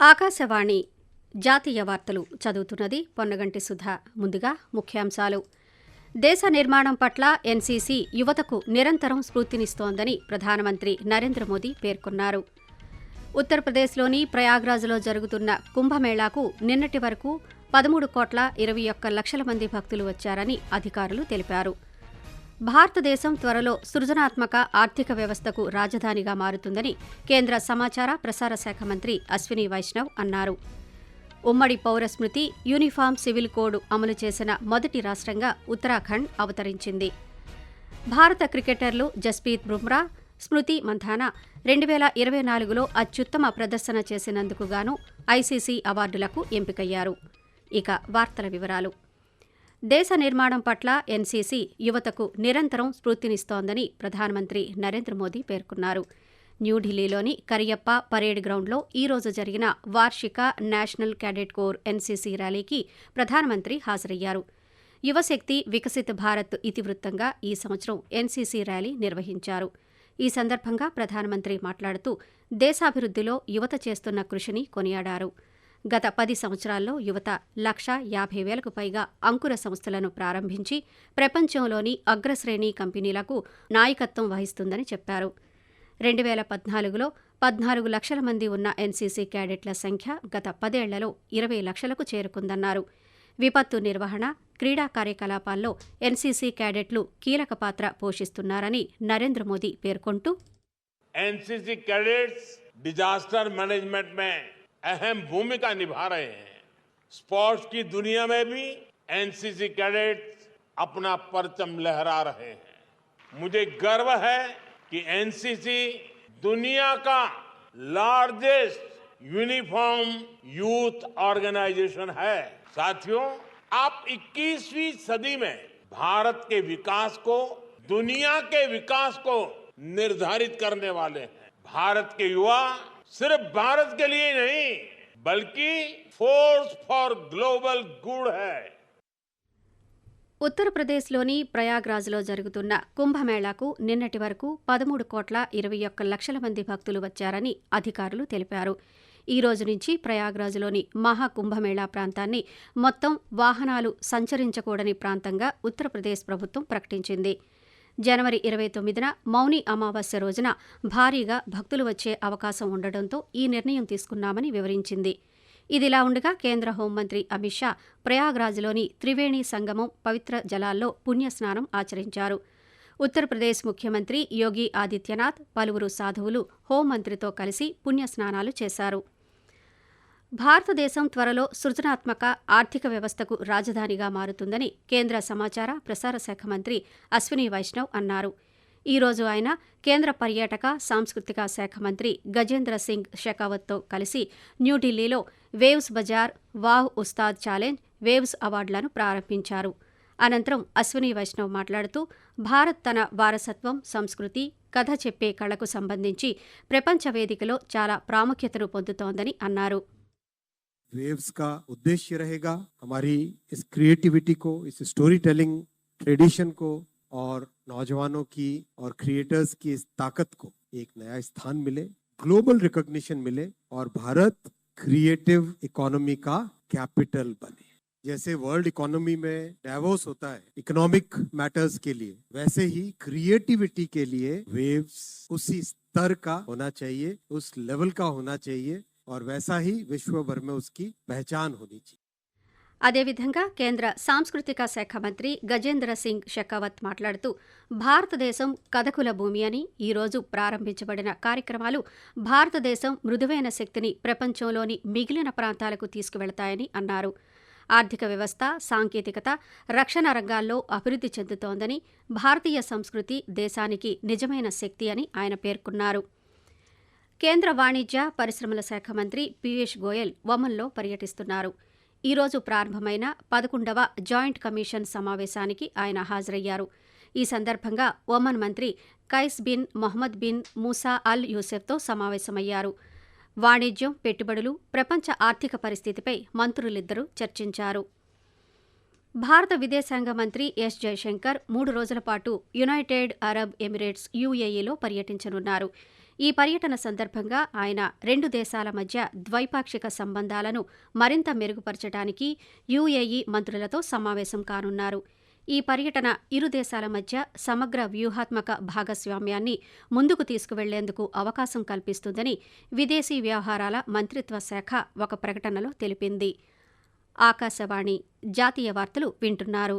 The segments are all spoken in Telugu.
ఆకాశవాణి జాతీయ వార్తలు చదువుతున్నది పొన్నగంటి సుధా. ముందుగా ముఖ్యాంశాలు. దేశ నిర్మాణం పట్ల ఎన్సీసీ యువతకు నిరంతరం స్ఫూర్తినిస్తోందని ప్రధానమంత్రి నరేంద్ర మోదీ పేర్కొన్నారు. ఉత్తరప్రదేశ్లోని ప్రయాగ్రాజ్లో జరుగుతున్న కుంభమేళాకు నిన్నటి వరకు పదమూడు కోట్ల ఇరవై ఒక్క లక్షల మంది భక్తులు వచ్చారని అధికారులు తెలిపారు. భారతదేశం త్వరలో సృజనాత్మక ఆర్థిక వ్యవస్థకు రాజధానిగా మారుతుందని కేంద్ర సమాచార ప్రసార శాఖ మంత్రి అశ్విని వైష్ణవ్ అన్నారు. ఉమ్మడి పౌర స్మృతి యూనిఫామ్ సివిల్ కోడ్ అమలు చేసిన మొదటి రాష్ట్రంగా ఉత్తరాఖండ్ అవతరించింది. భారత క్రికెటర్లు జస్ప్రీత్ బుమ్రా స్మృతి మంథానా రెండు వేల ఇరవై నాలుగులో అత్యుత్తమ ప్రదర్శన చేసినందుకు గాను ఐసీసీ అవార్డులకు ఎంపికయ్యారు. ఇక వార్తల వివరాలు. దేశ నిర్మాణం పట్ల ఎన్సీసీ యువతకు నిరంతరం స్ఫూర్తినిస్తోందని ప్రధానమంత్రి నరేంద్ర మోదీ పేర్కొన్నారు. న్యూఢిల్లీలోని కరియప్ప పరేడ్ గ్రౌండ్లో ఈ రోజు జరిగిన వార్షిక నేషనల్ క్యాడెట్ కోర్ ఎన్సీసీ ర్యాలీకి ప్రధానమంత్రి హాజరయ్యారు. యువశక్తి వికసిత భారత్ ఇతివృత్తంగా ఈ సంవత్సరం ఎన్సీసీ ర్యాలీ నిర్వహించారు. ఈ సందర్భంగా ప్రధానమంత్రి మాట్లాడుతూ దేశాభివృద్ధిలో యువత చేస్తున్న కృషిని కొనియాడారు. గత పది సంవత్సరాల్లో యువత లక్ష యాభై వేలకు పైగా అంకుర సంస్థలను ప్రారంభించి ప్రపంచంలోని అగ్రశ్రేణి కంపెనీలకు నాయకత్వం వహిస్తుందని చెప్పారు. రెండు వేల పద్నాలుగులో పద్నాలుగు లక్షల మంది ఉన్న ఎన్సీసీ క్యాడెట్ల సంఖ్య గత పదేళ్ళలో ఇరవై లక్షలకు చేరుకుందన్నారు. విపత్తు నిర్వహణ క్రీడా కార్యకలాపాల్లో ఎన్సీసీ క్యాడెట్లు కీలక పాత్ర పోషిస్తున్నారని నరేంద్ర మోదీ పేర్కొంటూ ఎన్సీసీ క్యాడెట్స్ డిజాస్టర్ మేనేజ్మెంట్ మే अहम भूमिका निभा रहे हैं। स्पोर्ट्स की दुनिया में भी एनसीसी कैडेट्स अपना परचम लहरा रहे हैं। मुझे गर्व है कि एनसीसी दुनिया का लार्जेस्ट यूनिफॉर्म यूथ ऑर्गेनाइजेशन है। साथियों, आप 21वीं सदी में भारत के विकास को, दुनिया के विकास को निर्धारित करने वाले हैं। भारत के युवा सिर्फ भारत के लिए नहीं बल्कि फोर्स फॉर ग्लोबल गुड है ఉత్తరప్రదేశ్లోని ప్రయాగ్రాజ్లో జరుగుతున్న కుంభమేళాకు నిన్నటి వరకు పదమూడు కోట్ల ఇరవై ఒక్క లక్షల మంది భక్తులు వచ్చారని అధికారులు తెలిపారు ఈ రోజు నుంచి ప్రయాగ్రాజ్లోని మహాకుంభమేళా ప్రాంతాన్ని మొత్తం వాహనాలు సంచరించకూడని ప్రాంతంగా ఉత్తరప్రదేశ్ ప్రభుత్వం ప్రకటించింది జనవరి ఇరవై తొమ్మిదిన మౌని అమావాస్య రోజున భారీగా భక్తులు వచ్చే అవకాశం ఉండడంతో ఈ నిర్ణయం తీసుకున్నామని వివరించింది. ఇదిలా ఉండగా కేంద్ర హోంమంత్రి అమిత్ షా ప్రయాగ్రాజ్లోని త్రివేణి సంగమం పవిత్ర జలాల్లో పుణ్యస్నానం ఆచరించారు. ఉత్తరప్రదేశ్ ముఖ్యమంత్రి యోగి ఆదిత్యనాథ్ పలువురు సాధువులు హోంమంత్రితో కలిసి పుణ్యస్నానాలు చేశారు. భారతదేశం త్వరలో సృజనాత్మక ఆర్థిక వ్యవస్థకు రాజధానిగా మారుతుందని కేంద్ర సమాచార ప్రసార శాఖ మంత్రి అశ్విని వైష్ణవ్ అన్నారు. ఈ రోజు ఆయన కేంద్ర పర్యాటక సాంస్కృతిక శాఖ మంత్రి గజేంద్ర సింగ్ షెకావత్తో కలిసి న్యూఢిల్లీలో Waves bazaar wow Ustad challenge Waves అవార్డులను ప్రారంభించారు. అనంతరం అశ్విని వైష్ణవ్ మాట్లాడుతూ భారత్ తన వారసత్వం సంస్కృతి కథ చెప్పే కళకు సంబంధించి ప్రపంచ వేదికలో చాలా ప్రాముఖ్యతను పొందుతోందని అన్నారు. वेव्स का उद्देश्य रहेगा हमारी इस क्रिएटिविटी को, इस स्टोरी टेलिंग ट्रेडिशन को और नौजवानों की और क्रिएटर्स की इस ताकत को एक नया स्थान मिले ग्लोबल रिकॉग्निशन मिले और भारत क्रिएटिव इकोनॉमी का कैपिटल बने। जैसे वर्ल्ड इकोनॉमी में डाइवोर्स होता है इकोनॉमिक मैटर्स के लिए, वैसे ही क्रिएटिविटी के लिए वेव्स उसी स्तर का होना चाहिए, उस लेवल का होना चाहिए और वैसा ही विश्व भर में उसकी पहचान होनी चाहिए అదేవిధంగా కేంద్ర సాంస్కృతిక శాఖ మంత్రి గజేంద్ర సింగ్ షెకావత్ మాట్లాడుతూ భారతదేశం కథకుల భూమి అని ఈ రోజు ప్రారంభించబడిన కార్యక్రమాలు భారతదేశం మృదువైన శక్తిని ప్రపంచంలోని మిగిలిన ప్రాంతాలకు తీసుకువెళతాయని అన్నారు ఆర్థిక వ్యవస్థ సాంకేతికత రక్షణ రంగాల్లో అభివృద్ధి చెందుతోందని భారతీయ సంస్కృతి దేశానికి నిజమైన శక్తి అని ఆయన పేర్కొన్నారు కేంద్ర వాణిజ్య పరిశ్రమల శాఖ మంత్రి పీయూష్ గోయల్ ఒమన్లో పర్యటిస్తున్నారు. ఈ రోజు ప్రారంభమైన పదకొండవ జాయింట్ కమిషన్ సమావేశానికి ఆయన హాజరయ్యారు. ఈ సందర్భంగా ఒమన్ మంత్రి Qais bin Mohammed bin Musa al యూసెఫ్తో సమావేశమయ్యారు. వాణిజ్యం పెట్టుబడులు ప్రపంచ ఆర్థిక పరిస్థితిపై మంత్రులిద్దరూ చర్చించారు. భారత విదేశాంగ మంత్రి ఎస్ జయశంకర్ మూడు రోజుల పాటు యునైటెడ్ అరబ్ ఎమిరేట్స్ యుఏఈలో పర్యటించనున్నారు. ఈ పర్యటన సందర్భంగా ఆయన రెండు దేశాల మధ్య ద్వైపాక్షిక సంబంధాలను మరింత మెరుగుపరచడానికి యుఏఈ మంత్రులతో సమావేశం కానున్నారు. ఈ పర్యటన ఇరు దేశాల మధ్య సమగ్ర వ్యూహాత్మక భాగస్వామ్యాన్ని ముందుకు తీసుకువెళ్ళేందుకు అవకాశం కల్పిస్తుందని విదేశీ వ్యవహారాల మంత్రిత్వ శాఖ ఒక ప్రకటనలో తెలిపింది. ఆకాశవాణి జాతీయ వార్తలు వింటున్నారు.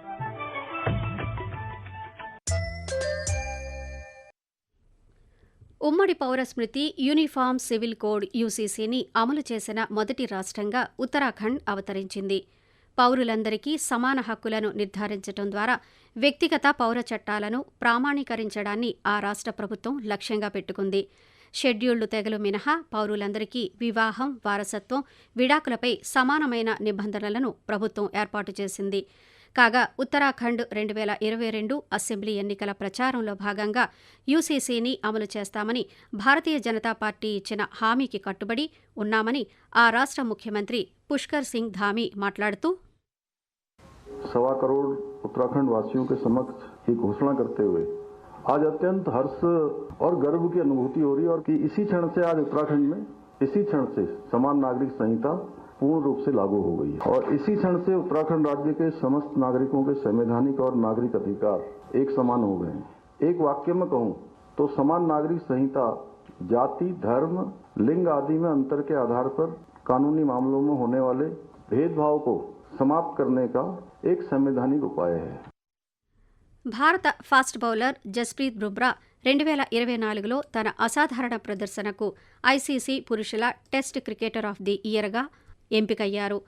ఉమ్మడి పౌర స్మృతి యూనిఫామ్ సివిల్ కోడ్ యూసీసీని అమలు చేసిన మొదటి రాష్ట్రంగా ఉత్తరాఖండ్ అవతరించింది. పౌరులందరికీ సమాన హక్కులను నిర్ధారించడం ద్వారా వ్యక్తిగత పౌర చట్టాలను ప్రామాణీకరించడాన్ని ఆ రాష్ట్ర ప్రభుత్వం లక్ష్యంగా పెట్టుకుంది. షెడ్యూల్డ్ తెగలు మినహా పౌరులందరికీ వివాహం వారసత్వం విడాకులపై సమానమైన నిబంధనలను ప్రభుత్వం ఏర్పాటు చేసింది. కాగా ఉత్తరాఖండ్ రెండు వేల ఇరవై రెండు అసెంబ్లీ ఎన్నికల ప్రచారంలో భాగంగా యూసీసీని అమలు చేస్తామని భారతీయ జనతా పార్టీ ఇచ్చిన హామీకి కట్టుబడి ఉన్నామని ఆ రాష్ట్ర ముఖ్యమంత్రి పుష్కర్ సింగ్ ధామీ మాట్లాడుతూ सवा करोड़ उत्तराखंड वासियों के समक्ष ये घोषणा करते हुए आज अत्यंत हर्ष और गर्व की अनुभूति हो रही है और कि इसी क्षण से आज उत्तराखंड में इसी क्षण से समान नागरिक संहिता पूर्ण रूप से लागू हो गई है और इसी क्षण से उत्तराखंड राज्य के समस्त नागरिकों के संवैधानिक और नागरिक अधिकार एक समान हो गए हैं एक वाक्य में कहूं तो समान नागरिक संहिता जाति धर्म लिंग आदि में अंतर के आधार पर कानूनी मामलों में होने वाले भेदभाव को समाप्त करने का एक संवैधानिक उपाय है భారత ఫాస్ట్ బౌలర్ జస్ప్రీత్ బుమ్రా రెండు వేల ఇరవై నాలుగులో తన అసాధారణ ప్రదర్శనకు ఐసీసీ పురుషుల టెస్ట్ క్రికెటర్ ఆఫ్ ది ఇయర్గా ఎంపికయ్యారు.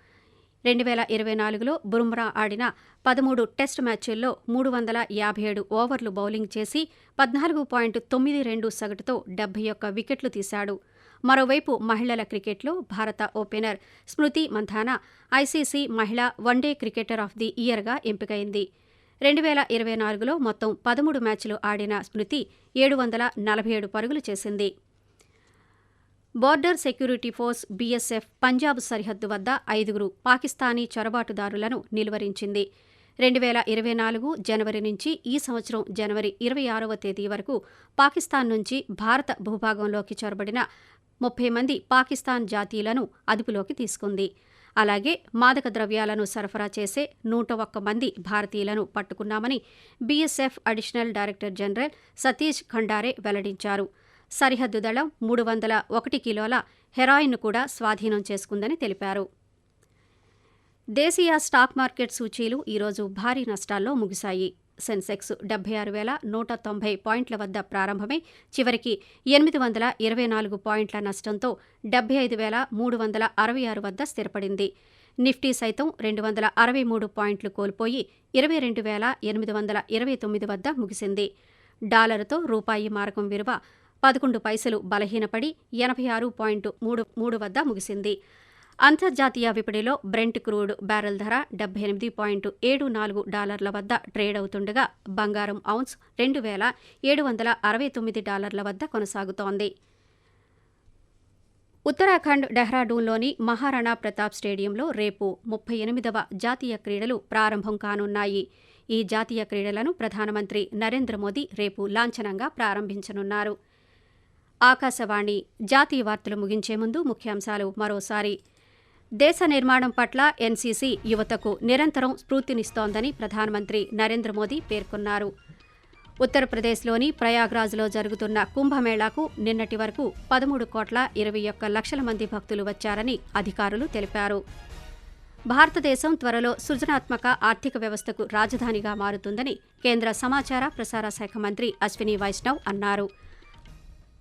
రెండు వేల ఇరవై నాలుగులో బుమ్రా ఆడిన పదమూడు టెస్ట్ మ్యాచ్ల్లో మూడు వందల యాభై ఏడు ఓవర్లు బౌలింగ్ చేసి పద్నాలుగు పాయింట్ తొమ్మిది రెండు సగటుతో డెబ్బై ఒక్క వికెట్లు తీశాడు. మరోవైపు మహిళల క్రికెట్లో భారత ఓపెనర్ స్మృతి మంథానా ఐసీసీ మహిళా one day cricketer of the ఇయర్గా ఎంపికైంది. రెండు వేల ఇరవై నాలుగులో మొత్తం పదమూడు మ్యాచ్లు ఆడిన స్మృతి ఏడు వందల నలభై ఏడు పరుగులు చేసింది. Border security force BSF Punjab సరిహద్దు వద్ద ఐదుగురు పాకిస్తానీ చొరబాటుదారులను నిలువరించింది. రెండు వేల ఇరవై నాలుగు జనవరి నుంచి ఈ సంవత్సరం జనవరి ఇరవై ఆరవ తేదీ వరకు పాకిస్తాన్ నుంచి భారత భూభాగంలోకి చొరబడిన ముప్పై మంది పాకిస్తాన్ జాతీయులను అదుపులోకి తీసుకుంది. అలాగే మాదక ద్రవ్యాలను సరఫరా చేసే నూట ఒక్క మంది భారతీయులను పట్టుకున్నామని BSF additional director general Satish Khandare వెల్లడించారు. సరిహద్దు దళం మూడు వందల ఒకటి కిలోల హెరాయిన్ను కూడా స్వాధీనం చేసుకుందని తెలిపారు. దేశీయ స్టాక్ మార్కెట్ సూచీలు ఈరోజు భారీ నష్టాల్లో ముగిశాయి. సెన్సెక్స్ డెబ్బై ఆరు వేల నూట తొంభై పాయింట్ల వద్ద ప్రారంభమై. చివరికి ఎనిమిది వందల ఇరవై నాలుగు పాయింట్ల నష్టంతో డెబ్బై ఐదు వేల మూడు వందల అరవై ఆరు వద్ద స్థిరపడింది. నిఫ్టీ సైతం రెండు వందల అరవై మూడు పాయింట్లు కోల్పోయి ఇరవై రెండు వేల ఎనిమిది వందల ఇరవై తొమ్మిది వద్ద ముగిసింది. డాలరుతో రూపాయి మారకం విలువ పదకొండు పైసలు బలహీనపడి ఎనభై ఆరు పాయింట్ మూడు మూడు వద్ద ముగిసింది. అంతర్జాతీయ విపణిలో బ్రెంట్ క్రూడ్ బ్యారెల్ ధర డెబ్బై ఎనిమిది పాయింట్ ఏడు నాలుగు డాలర్ల వద్ద ట్రేడ్ అవుతుండగా బంగారం ఔన్స్ రెండు వేల ఏడు వందల అరవై తొమ్మిది డాలర్ల వద్ద కొనసాగుతోంది. ఉత్తరాఖండ్ డెహ్రాడూన్లోని మహారాణా ప్రతాప్ స్టేడియంలో రేపు ముప్పై ఎనిమిదవ జాతీయ క్రీడలు ప్రారంభం కానున్నాయి. ఈ జాతీయ క్రీడలను ప్రధానమంత్రి నరేంద్ర మోదీ రేపు లాంఛనంగా ప్రారంభించనున్నారు. ఆకాశవాణి జాతీయ వార్తలు ముగించే ముందు ముఖ్యాంశాలు మరోసారి. దేశ నిర్మాణం పట్ల ఎన్సీసీ యువతకు నిరంతరం స్ఫూర్తినిస్తోందని ప్రధానమంత్రి నరేంద్ర మోదీ పేర్కొన్నారు. ఉత్తరప్రదేశ్లోని ప్రయాగ్రాజ్లో జరుగుతున్న కుంభమేళాకు నిన్నటి వరకు పదమూడు కోట్ల ఇరవై ఒక్క లక్షల మంది భక్తులు వచ్చారని అధికారులు తెలిపారు. భారతదేశం త్వరలో సృజనాత్మక ఆర్థిక వ్యవస్థకు రాజధానిగా మారుతుందని కేంద్ర సమాచార ప్రసార శాఖ మంత్రి అశ్విని వైష్ణవ్ అన్నారు.